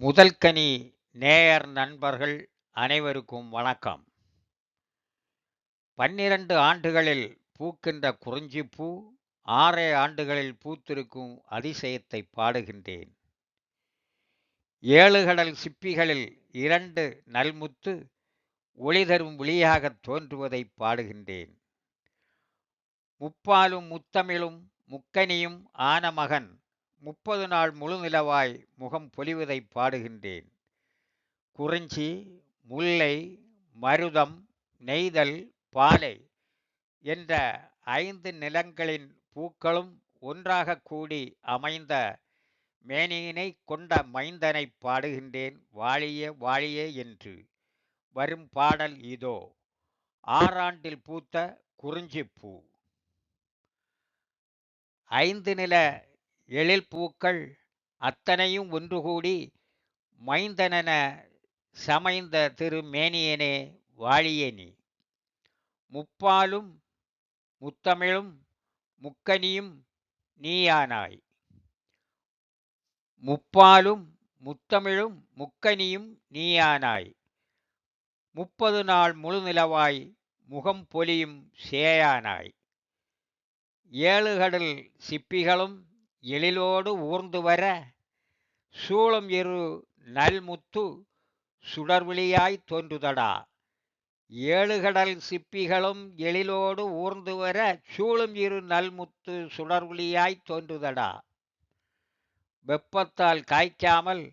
முதல்கனி நேயர் நண்பர்கள் அனைவருக்கும் வணக்கம். பன்னிரண்டு ஆண்டுகளில் பூக்கின்ற குறிஞ்சிப்பூ ஆறே ஆண்டுகளில் பூத்திருக்கும் அதிசயத்தை பாடுகின்றேன். ஏழு கடல் சிப்பிகளில் இரண்டு நல்முத்து ஒளி தரும் விழியாகத் தோன்றுவதை பாடுகின்றேன். முப்பாலும் முத்தமிழும் முக்கனியும் ஆன மகன் முப்பது நாள் முழுநிலவாய் முகம் பொலிவதை பாடுகின்றேன். குறிஞ்சி முல்லை மருதம் நெய்தல் பாலை என்ற ஐந்து நிலங்களின் பூக்களும் ஒன்றாக கூடி அமைந்த மேனியினை கொண்ட மைந்தனை பாடுகின்றேன் வாழிய வாழிய என்று. வரும் பாடல் இதோ. ஆறாண்டில் பூத்த குறிஞ்சிப்பூ. ஐந்து நில எழில் பூக்கள் அத்தனையும் ஒன்று கூடி மைந்தனென சமைந்த திரு மேனியனே வாழியனி முப்பாலும் முத்தமிழும் முக்கனியும் நீயானாய். முப்பாலும் முத்தமிழும் முக்கனியும் நீயானாய். முப்பது நாள் முழுநிலவாய் முகம் பொலியும் சேயானாய். ஏழு கடல் சிப்பிகளும் எழிலோடு ஊர்ந்து வர சூளம் இரு நல்முத்து சுடர்விழியாய் தோன்றுதடா. ஏழு கடல் சிப்பிகளும் எழிலோடு ஊர்ந்து வர சூழும் இரு நல்முத்து சுடர்விழியாய் தோன்றுதடா. வெப்பத்தால் காய்க்காமல்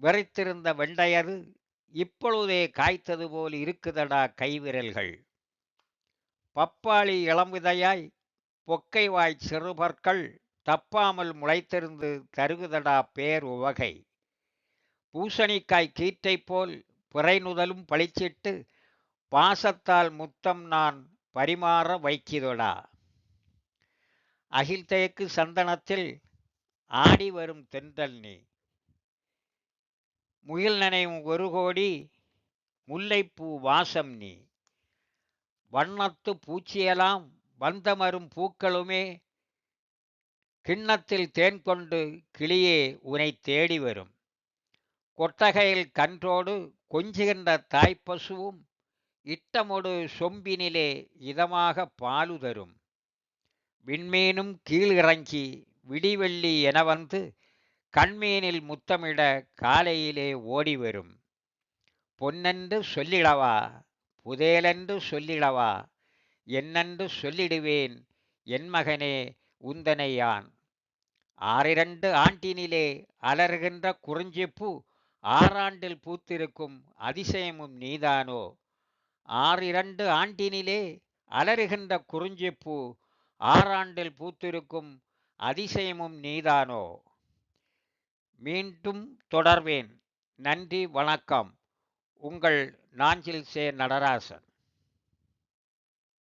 வெறித்திருந்த வெண்டையரு இப்பொழுதே காய்த்தது போல் இருக்குதடா கைவிரல்கள். பப்பாளி இளம்பிதையாய் பொக்கை வாய் சிறுபற்கள் தப்பாமல் முளைத்திருந்து தருகுதடா பேர் உவகை. பூசணிக்காய் கீற்றை போல் பிறைநுதலும் பளிச்சிட்டு பாசத்தால் முத்தம் நான் பரிமாற வைக்கிதொடா. அகில் தேக்கு சந்தனத்தில் ஆடி வரும் தென்றல் நீ. முகில் நனையும் ஒரு கோடி முல்லைப்பூ வாசம் நீ. வண்ணத்து பூச்சியெல்லாம் வந்தமரும் பூக்களுமே கிண்ணத்தில் தேன் கொண்டு கிளியே உனை தேடி வரும். கொட்டகையில் கன்றோடு கொஞ்சுகின்ற தாய்ப்பசுவும் இட்டமொடு சொம்பினிலே இதமாக பாலு தரும் விண்மீனும் கீழிறங்கி விடிவெள்ளி என வந்து கண்மீனில் முத்தமிட காலையிலே ஓடி வரும் பொன்னென்று சொல்லிடவா புதேலென்று சொல்லிடவா என்னென்று சொல்லிடுவேன் என் மகனே உந்தனையான். ஆறிரண்டு ஆண்டினிலே அலறுகின்ற குறிஞ்சிப்பூ ஆறாண்டில் பூத்திருக்கும் அதிசயமும் நீதானோ? ஆறிரண்டு ஆண்டினிலே அலறுகின்ற குறிஞ்சிப்பூ ஆறாண்டில் பூத்திருக்கும் அதிசயமும் நீதானோ? மீண்டும் தொடர்வேன். நன்றி வணக்கம். உங்கள் நாஞ்சில் சே நடராசன்.